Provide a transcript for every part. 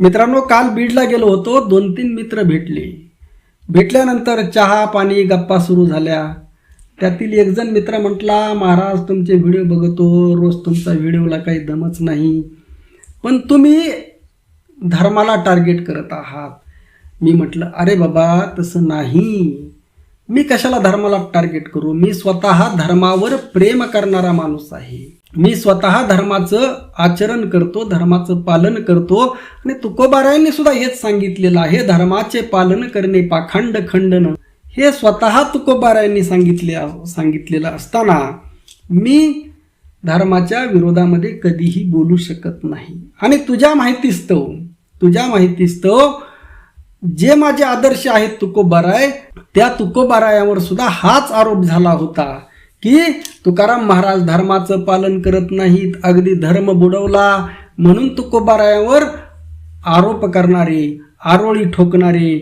मित्रांनो काल बीडला गेलो होतो. दोन तीन मित्र भेटले. भेटल्यानंतर चहा पाणी गप्पा सुरू झाल्या. त्यातील एकजण मित्र म्हटला महाराज तुमचे व्हिडिओ बघतो. रोज तुमचा व्हिडिओला काही दमच नाही. पण तुम्ही धर्माला टार्गेट करत आहात. मी म्हटलं अरे बाबा तसं नाही. मी कशाला धर्माला टार्गेट करू? मी स्वतः धर्मावर प्रेम करणारा माणूस आहे. मी स्वतः धर्माचं आचरण करतो धर्माचं पालन करतो आणि तुकोबारायांनी सुद्धा हेच सांगितलेलं आहे धर्माचे पालन करणे पाखंड खंडन. हे स्वतः तुकोबारायांनी सांगितले सांगितलेलं असताना मी धर्माच्या विरोधामध्ये कधीही बोलू शकत नाही. आणि तुझ्या माहितीस्तव तुझ्या माहितीस्तव जे माझे आदर्श आहेत तुकोबाराय त्या तुकोबारायावर सुद्धा हाच आरोप झाला होता. की तुकाराम महाराज धर्माचं पालन करत नाहीत अगदी धर्म बुडवला म्हणून तुकोबारायावर आरोप करणारे आरोळी ठोकणारे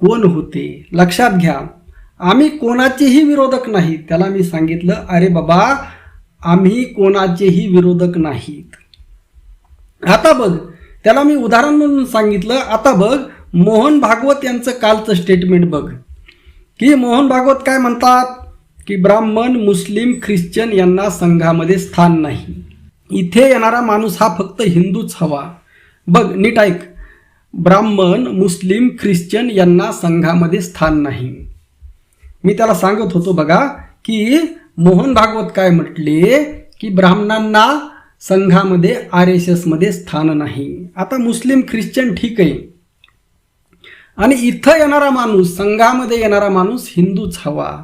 कोण होते? लक्षात घ्या. आम्ही कोणाचेही विरोधक नाही. त्याला मी सांगितलं अरे बाबा आम्ही कोणाचेही विरोधक नाहीत. आता बघ त्याला मी उदाहरण म्हणून सांगितलं आता बघ मोहन भागवत यांचं कालचं स्टेटमेंट बघ. की मोहन भागवत काय म्हणतात? की ब्राह्मण मुस्लिम ख्रिश्चन यांना संघामध्ये स्थान नाही. इथे येणारा माणूस हा फक्त हिंदूच हवा. बघ नीट ऐक. ब्राह्मण मुस्लिम ख्रिश्चन यांना संघामध्ये स्थान नाही. मी त्याला सांगत होतो बघा की मोहन भागवत काय म्हटले? की ब्राह्मणांना संघामध्ये आर एस एसमध्ये स्थान नाही. आता मुस्लिम ख्रिश्चन ठीक आहे. आणि इथं येणारा माणूस संघामध्ये येणारा माणूस हिंदूच हवा.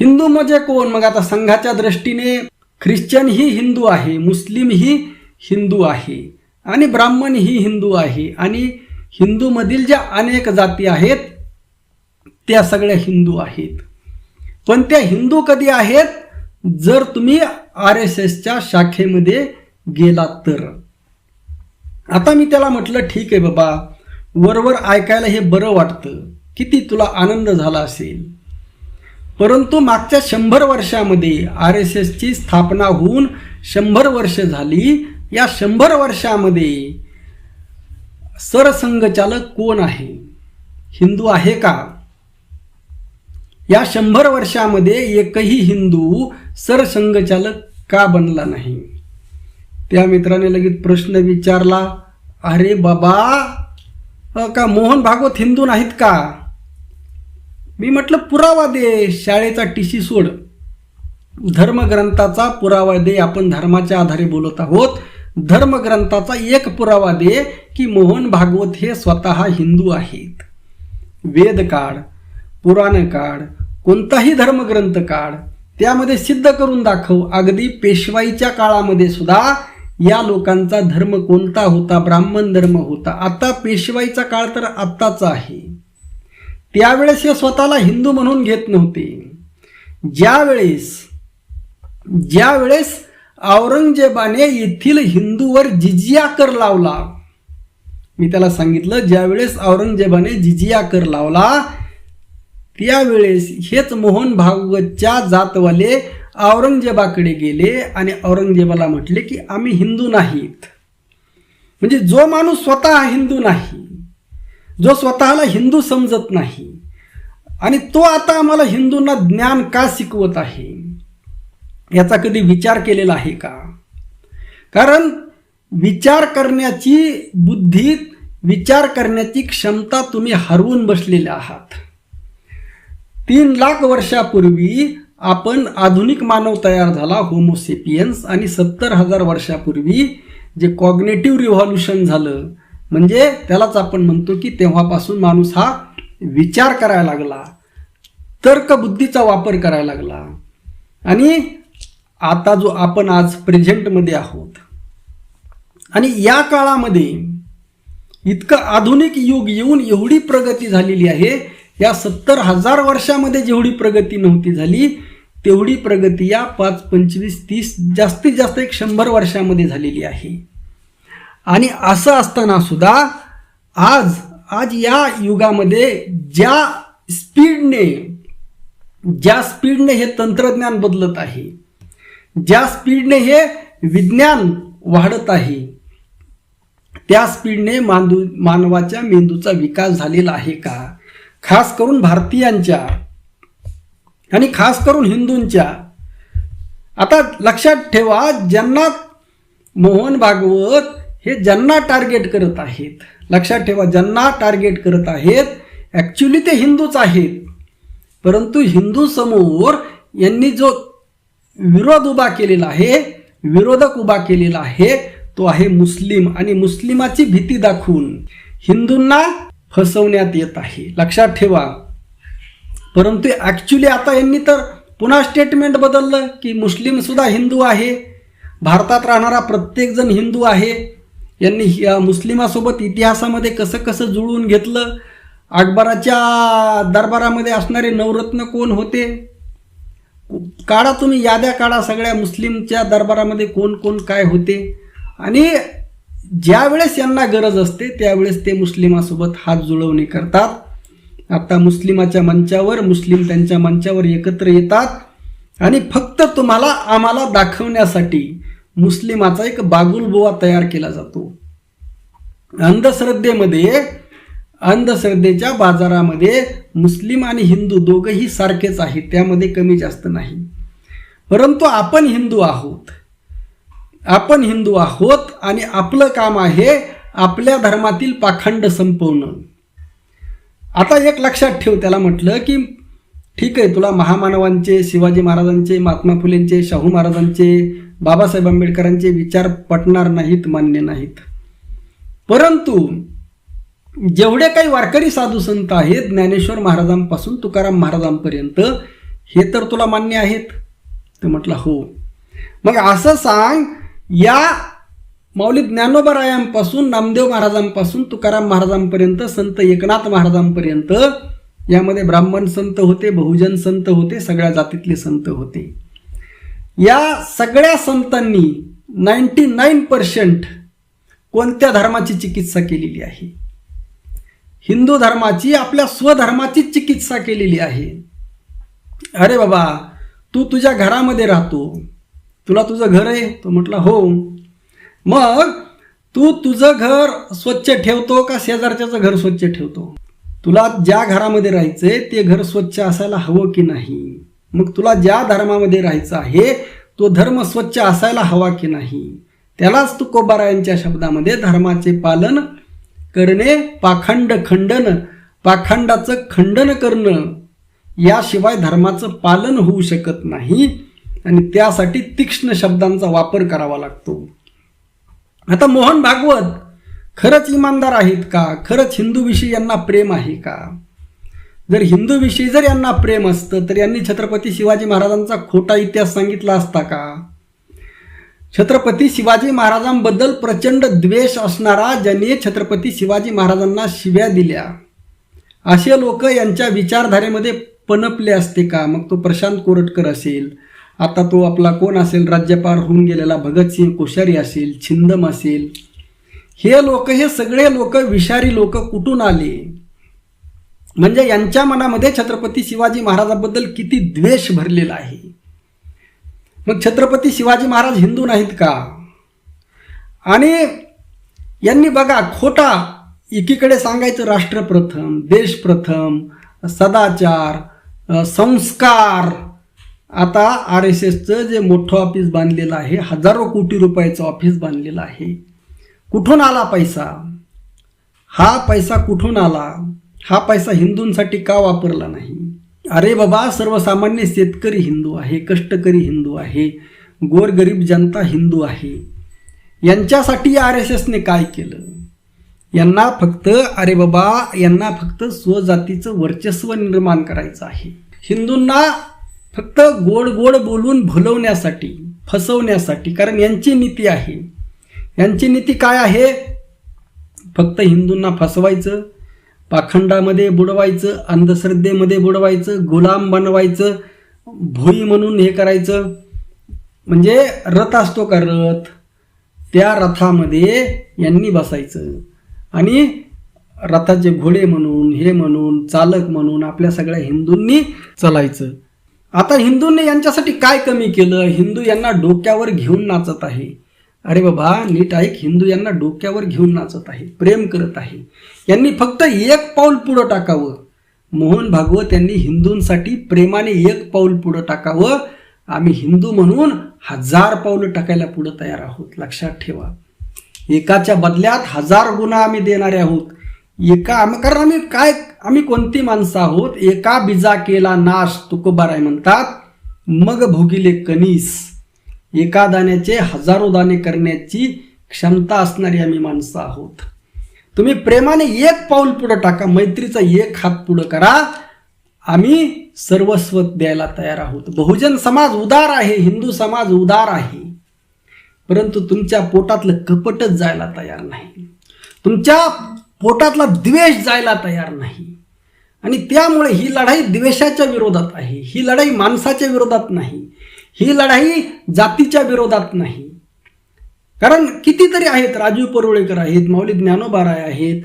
हिंदू म्हणजे कोण? मग आता संघाच्या दृष्टीने ख्रिश्चन ही हिंदू आहे मुस्लिम ही हिंदू आहे आणि ब्राह्मण ही हिंदू आहे आणि हिंदूमधील ज्या अनेक जाती आहेत त्या सगळ्या हिंदू आहेत. पण त्या हिंदू कधी आहेत? जर तुम्ही आर एस एसच्या शाखेमध्ये गेलात तर. आता मी त्याला म्हटलं ठीक आहे बाबा वरवर ऐकायला हे बरं वाटतं. किती तुला आनंद झाला असेल. परंतु मागच्या शंभर वर्षामध्ये आर एस एसची स्थापना होऊन शंभर वर्ष झाली. या शंभर वर्षामध्ये सरसंघचालक कोण आहे? हिंदू आहे का? या शंभर वर्षामध्ये एकही हिंदू सरसंघचालक का बनला नाही? त्या मित्राने लगेच प्रश्न विचारला अरे बाबा का मोहन भागवत हिंदू नाहीत का? मी म्हटलं पुरावा दे शाळेचा टीसी सोड. धर्मग्रंथाचा पुरावा दे आपण धर्माच्या आधारे बोलत आहोत. धर्मग्रंथाचा एक पुरावा दे की मोहन भागवत हे स्वतः हिंदू आहेत. वेद काढ पुराण काढ कोणताही धर्मग्रंथ काढ त्यामध्ये सिद्ध करून दाखव. अगदी पेशवाईच्या काळामध्ये सुद्धा या लोकांचा धर्म कोणता होता? ब्राह्मण धर्म होता. आता पेशवाईचा काळ तर आत्ताचा आहे. त्यावेळेस हे स्वतःला हिंदू म्हणून घेत नव्हते. ज्यावेळेस ज्यावेळेस औरंगजेबाने येथील हिंदूवर जिजिया कर लावला मी त्याला सांगितलं ज्यावेळेस औरंगजेबाने जिजिया कर लावला त्यावेळेस हेच मोहन भागवतच्या जातवाले औरंगजेबाकडे गेले आणि औरंगजेबाला म्हटले की आम्ही हिंदू नाहीत. म्हणजे जो माणूस स्वतः हिंदू नाही जो स्वतःला हिंदू समजत नाही. आणि तो आता आम्हाला हिंदूंना ज्ञान का शिकवत आहे? याचा कधी विचार केलेला आहे का? कारण विचार करण्याची बुद्धीत विचार करण्याची क्षमता तुम्ही हरवून बसलेले आहात. तीन लाख वर्षापूर्वी आपण आधुनिक मानव तयार झाला होमोसेपियन्स आणि सत्तर हजार वर्षापूर्वी जे कॉग्नेटिव्ह रिव्हॉल्युशन झालं म्हणजे त्यालाच आपण म्हणतो की तेव्हापासून माणूस हा विचार करायला लागला तर्कबुद्धीचा वापर करायला लागला. आणि आता जो आपण आज प्रेझेंटमध्ये आहोत आणि या काळामध्ये इतकं आधुनिक युग येऊन एवढी प्रगती झालेली आहे या सत्तर हजार वर्षामध्ये जेवढी प्रगती नव्हती झाली तेवढी प्रगती या पाच पंचवीस तीस जास्तीत जास्त एक शंभर वर्षामध्ये झालेली आहे. आणि असं असताना सुद्धा आज आज या युगामध्ये ज्या स्पीडने ज्या स्पीडने हे तंत्रज्ञान बदलत आहे ज्या स्पीडने हे विज्ञान वाढत आहे त्या स्पीडने मांदू मानवाच्या मेंदूचा विकास झालेला आहे का? खास करून भारतीयांच्या आणि खास करून हिंदूंच्या. आता लक्षात ठेवा ज्यांना मोहन भागवत हे ज्यांना टार्गेट करत आहेत लक्षात ठेवा ज्यांना टार्गेट करत आहेत ॲक्च्युली ते हिंदूच आहेत. परंतु हिंदू समोर यांनी जो विरोध उभा केलेला आहे विरोधक उभा केलेला आहे तो आहे मुस्लिम आणि मुस्लिमाची भीती दाखवून हिंदूंना फसवण्यात येत आहे. लक्षात ठेवा. परंतु ॲक्च्युली आता यांनी तर पुन्हा स्टेटमेंट बदललं की मुस्लिमसुद्धा हिंदू आहे. भारतात राहणारा प्रत्येकजण हिंदू आहे. यांनी या मुस्लिमासोबत इतिहासामध्ये कसं कसं जुळवून घेतलं? अकबराच्या दरबारामध्ये असणारे नवरत्न कोण होते? काढा तुम्ही याद्या काढा सगळ्या मुस्लिमच्या दरबारामध्ये कोण कोण काय होते? आणि ज्यावेळेस यांना गरज असते त्यावेळेस ते मुस्लिमासोबत हात जुळवणी करतात. आता मुस्लिमाच्या मंचावर मुस्लिम त्यांच्या मंचावर एकत्र येतात. आणि फक्त तुम्हाला आम्हाला दाखवण्यासाठी मुस्लिमाचा एक बागुलबुवा तयार केला जातो. अंधश्रद्धेमध्ये अंधश्रद्धेच्या बाजारामध्ये मुस्लिम आणि हिंदू दोघंही सारखेच आहेत त्यामध्ये कमी जास्त नाही. परंतु आपण हिंदू आहोत. आपण हिंदू आहोत आणि आपलं काम आहे आपल्या धर्मातील पाखंड संपवणं. आता एक लक्षात ठेव त्याला म्हटलं की ठीक आहे तुला महामानवांचे शिवाजी महाराजांचे महात्मा फुलेंचे शाहू महाराजांचे बाबासाहेब आंबेडकरांचे विचार पटणार नाहीत मान्य नाहीत. परंतु जेवढे काही वारकरी साधू संत आहेत ज्ञानेश्वर महाराजांपासून तुकाराम महाराजांपर्यंत हे तर तुला मान्य आहेत? तर म्हटलं हो. मग असं सांग या माऊली ज्ञानोबरायांपासून नामदेव महाराजांपासून तुकाराम महाराजांपर्यंत संत एकनाथ महाराजांपर्यंत यामध्ये ब्राह्मण संत होते बहुजन संत होते सगळ्या जातीतले संत होते. या सगळ्या संतांनी नाईन्टी नाईन पर्सेंट कोणत्या धर्माची चिकित्सा केलेली आहे? हिंदू धर्माची आपल्या स्वधर्माचीच चिकित्सा केलेली आहे. अरे बाबा तू तुझ्या घरामध्ये राहतो. तुला तुझं घर आहे? तो म्हटला हो. मग तू तुझं घर स्वच्छ ठेवतो का शेजारच्याचं घर स्वच्छ ठेवतो? तुला ज्या घरामध्ये राहायचंय ते घर स्वच्छ असायला हवं की नाही? मग तुला ज्या धर्मामध्ये राहायचं आहे तो धर्म स्वच्छ असायला हवा की नाही? त्यालाच तुकोबारायांच्या शब्दामध्ये धर्माचे पालन करणे पाखंड खंडन पाखंडाचं खंडन करणं याशिवाय धर्माचं पालन होऊ शकत नाही. आणि त्यासाठी तीक्ष्ण शब्दांचा वापर करावा लागतो. आता मोहन भागवत खरंच इमानदार आहेत का? खरंच हिंदूविषयी यांना प्रेम आहे का? जर हिंदूविषयी जर यांना प्रेम असतं तर यांनी छत्रपती शिवाजी महाराजांचा खोटा इतिहास सांगितला असता का? छत्रपती शिवाजी महाराजांबद्दल प्रचंड द्वेष असणारा ज्यांनी छत्रपती शिवाजी महाराजांना शिव्या दिल्या. असे लोक यांच्या विचारधारेमध्ये पनपले असते का? मग तो प्रशांत कोरटकर असेल आता तो आपला कोण असेल? राज्यपाल होऊन गेलेला भगतसिंग कोश्यारी असेल छिंदम असेल. हे लोक हे सगळे लोक विषारी लोक कुठून आले? म्हणजे यांच्या मनामध्ये छत्रपती शिवाजी महाराजाबद्दल किती द्वेष भरलेला आहे. मग छत्रपती शिवाजी महाराज हिंदू नाहीत का? आणि यांनी बघा खोटा एकीकडे सांगायचं राष्ट्र प्रथम देश प्रथम सदाचार संस्कार. आता आर एस एसचं जे मोठं ऑफिस बांधलेलं आहे हजारो कोटी रुपयाचं ऑफिस बांधलेलं आहे. कुठून आला पैसा? हा पैसा कुठून आला? हा पैसा हिंदूंसाठी का वापरला नाही? अरे बाबा सर्वसामान्य शेतकरी हिंदू आहे कष्टकरी हिंदू आहे गोरगरीब जनता हिंदू आहे. यांच्यासाठी आर एस एसने काय केलं? यांना फक्त अरे बाबा यांना फक्त स्वजातीचं वर्चस्व निर्माण करायचं आहे. हिंदूंना फक्त गोड गोड बोलून भुलवण्यासाठी फसवण्यासाठी कारण यांची नीती आहे. यांची नीती काय आहे? फक्त हिंदूंना फसवायचं पाखंडामध्ये बुडवायचं अंधश्रद्धेमध्ये बुडवायचं गुलाम बनवायचं भोई म्हणून हे करायचं. म्हणजे रथ असतो का रथ? त्या रथामध्ये यांनी बसायचं. आणि रथाचे घोडे म्हणून हे म्हणून चालक म्हणून आपल्या सगळ्या हिंदूंनी चालायचं. आता हिंदूंनी यांच्यासाठी काय कमी केलं? हिंदू यांना डोक्यावर घेऊन नाचत आहे. अरे बाबा नीट ऐक हिंदू यांना डोक्यावर घेऊन नाचत आहे प्रेम करत आहे. यांनी फक्त एक पाऊल पुढं टाकावं. मोहन भागवत यांनी हिंदूंसाठी प्रेमाने एक पाऊल पुढं टाकावं. आम्ही हिंदू म्हणून हजार पाऊलं टाकायला पुढं तयार आहोत. लक्षात ठेवा. एकाच्या बदल्यात हजार गुन्हा आम्ही देणारे आहोत. एका आम- कारण आम्ही काय आम्ही कोणती माणसं आहोत? एका बिजा केला नाश तुकोबाराय म्हणतात. मग भोगिले कनीस एका दाण्याचे हजारो दाणे करण्याची क्षमता असणारी आम्ही माणसं आहोत. तुम्ही प्रेमाने एक पाऊल पुढं टाका मैत्रीचा एक हात पुढं करा. आम्ही सर्वस्व द्यायला तयार आहोत. बहुजन समाज उदार आहे हिंदू समाज उदार आहे. परंतु तुमच्या पोटातलं कपटच जायला तयार नाही. तुमच्या पोटातला द्वेष जायला तयार नाही. आणि त्यामुळे ही लढाई द्वेषाच्या विरोधात आहे. ही लढाई माणसाच्या विरोधात नाही. ही लढाई जातीच्या विरोधात नाही. कारण कितीतरी आहेत राजीव परुळेकर आहेत माऊली ज्ञानोबाराय आहेत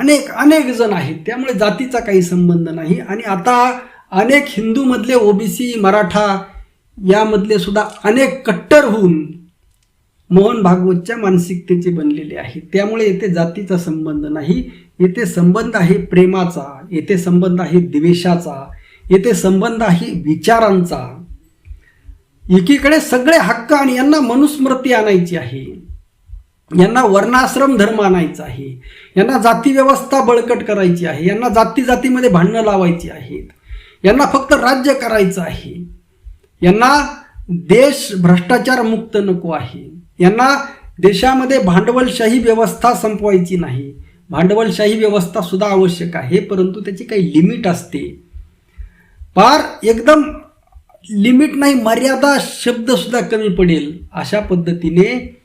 अनेक अनेक जण आहेत. त्यामुळे जातीचा काही संबंध नाही. आणि आता अनेक हिंदूमधले ओबीसी मराठा यामधले सुद्धा अनेक कट्टर होऊन मोहन भागवतच्या मानसिकतेचे बनलेले आहे त्यामुळे येथे जातीचा संबंध नाही. येथे संबंध आहे प्रेमाचा येथे संबंध आहे द्वेषाचा येथे संबंध आहे विचारांचा. एकीकडे सगळे हक्क आणि यांना मनुस्मृती आणायची आहे. यांना वर्णाश्रम धर्म आणायचा आहे. यांना जाती व्यवस्था बळकट करायची आहे. यांना जाती जातीमध्ये भांडणं लावायची आहेत. यांना फक्त राज्य करायचं आहे. यांना देश भ्रष्टाचार मुक्त नको आहे. यांना देशामध्ये भांडवलशाही व्यवस्था संपवायची नाही. भांडवलशाही व्यवस्था सुद्धा आवश्यक आहे परंतु त्याची काही लिमिट असते. पार एकदम लिमिट नाही मर्यादा शब्दसुद्धा कमी पडेल. अशा पद्धतीने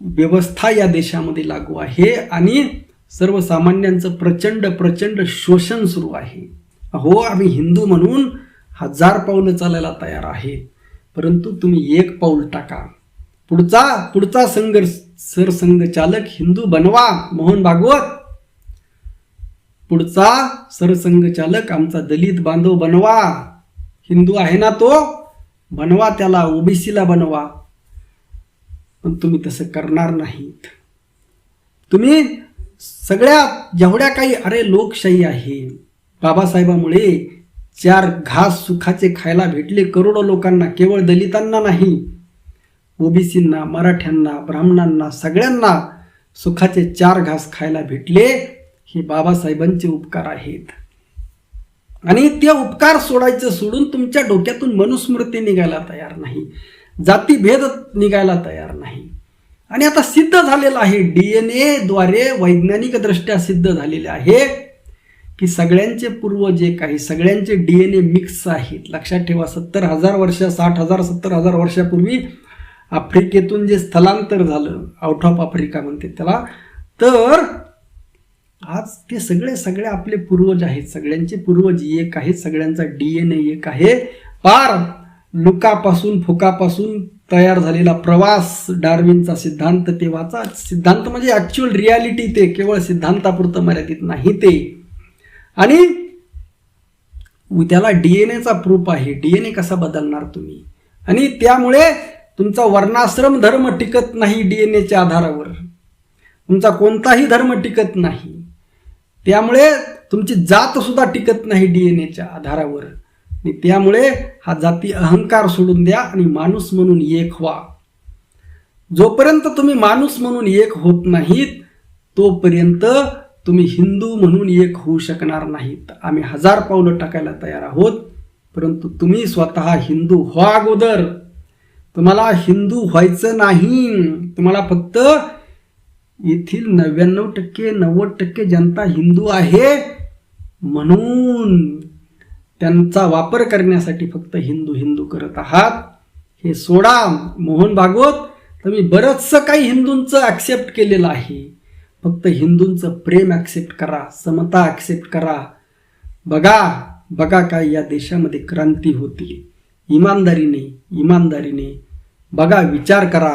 व्यवस्था या देशामध्ये लागू आहे आणि सर्वसामान्यांचं प्रचंड प्रचंड शोषण सुरू आहे. हो आम्ही हिंदू म्हणून हजार पावलं चालायला तयार आहे. परंतु तुम्ही एक पाऊल टाका. पुढचा पुढचा संघ सरसंघचालक हिंदू बनवा मोहन भागवत. पुढचा सरसंघचालक आमचा दलित बांधव बनवा. हिंदू आहे ना तो बनवा त्याला ओबीसीला बनवा. पण तुम्ही तसं करणार नाहीत. तुम्ही सगळ्या जेवढ्या काही अरे लोकशाही आहे बाबासाहेबामुळे चार घास सुखाचे खायला भेटले करोडो लोकांना केवळ दलितांना नाही. ओबीसींना मराठ्यांना ब्राह्मणांना सगळ्यांना सुखाचे चार घास खायला भेटले हे बाबासाहेबांचे उपकार आहेत. आणि ते उपकार सोडायचं सोडून तुमच्या डोक्यातून मनुस्मृती निघायला तयार नाही. जातीभेद निघायला तयार नाही. आणि आता सिद्ध झालेलं आहे. डी एन एद्वारे वैज्ञानिकदृष्ट्या सिद्ध झालेले आहे की सगळ्यांचे पूर्व जे काही सगळ्यांचे डी एन ए मिक्स आहेत. लक्षात ठेवा सत्तर हजार वर्ष साठ हजार सत्तर हजार वर्षापूर्वी आफ्रिकेतून जे स्थलांतर झालं आउट ऑफ आफ्रिका म्हणते त्याला तर आज ते सगळे सगळे आपले पूर्वज आहेत. सगळ्यांचे पूर्वज एक आहेत. सगळ्यांचा डी एन ए एक आहे. पार लुकापासून फुकापासून तयार झालेला प्रवास डार्विनचा सिद्धांत ते वाचा. सिद्धांत म्हणजे ॲक्च्युअल रियालिटी ते केवळ सिद्धांतापुरतं मर्यादित नाही ते. आणि त्याला डी एन एचा प्रूफ आहे. डी एन ए कसा बदलणार तुम्ही? आणि त्यामुळे तुमचा वर्णाश्रम धर्म टिकत नाही डी एन एच्या आधारावर. तुमचा कोणताही धर्म टिकत नाही. त्यामुळे तुमची जात सुद्धा टिकत नाही डी एन एच्या आधारावर. आणि त्यामुळे हा जाती अहंकार सोडून द्या आणि माणूस म्हणून एक व्हा. जोपर्यंत तुम्ही माणूस म्हणून एक होत नाहीत तोपर्यंत तुम्ही हिंदू म्हणून एक होऊ शकणार नाहीत. आम्ही हजार पावलं टाकायला तयार आहोत परंतु तुम्ही स्वतः हिंदू व्हा अगोदर. तुम्हाला हिंदू व्हायचं नाही. तुम्हाला फक्त येथील नव्याण्णव टक्के नव्वद टक्के जनता हिंदू आहे म्हणून त्यांचा वापर करण्यासाठी फक्त हिंदू हिंदू करत आहात. हे सोडा मोहन भागवत. तुम्ही बरंचसं काही हिंदूंचं ॲक्सेप्ट केलेलं आहे. फक्त हिंदूंचं प्रेम ॲक्सेप्ट करा समता ॲक्सेप्ट करा. बघा बघा काय या देशामध्ये क्रांती होती इमानदारीने इमानदारीने बघा विचार करा.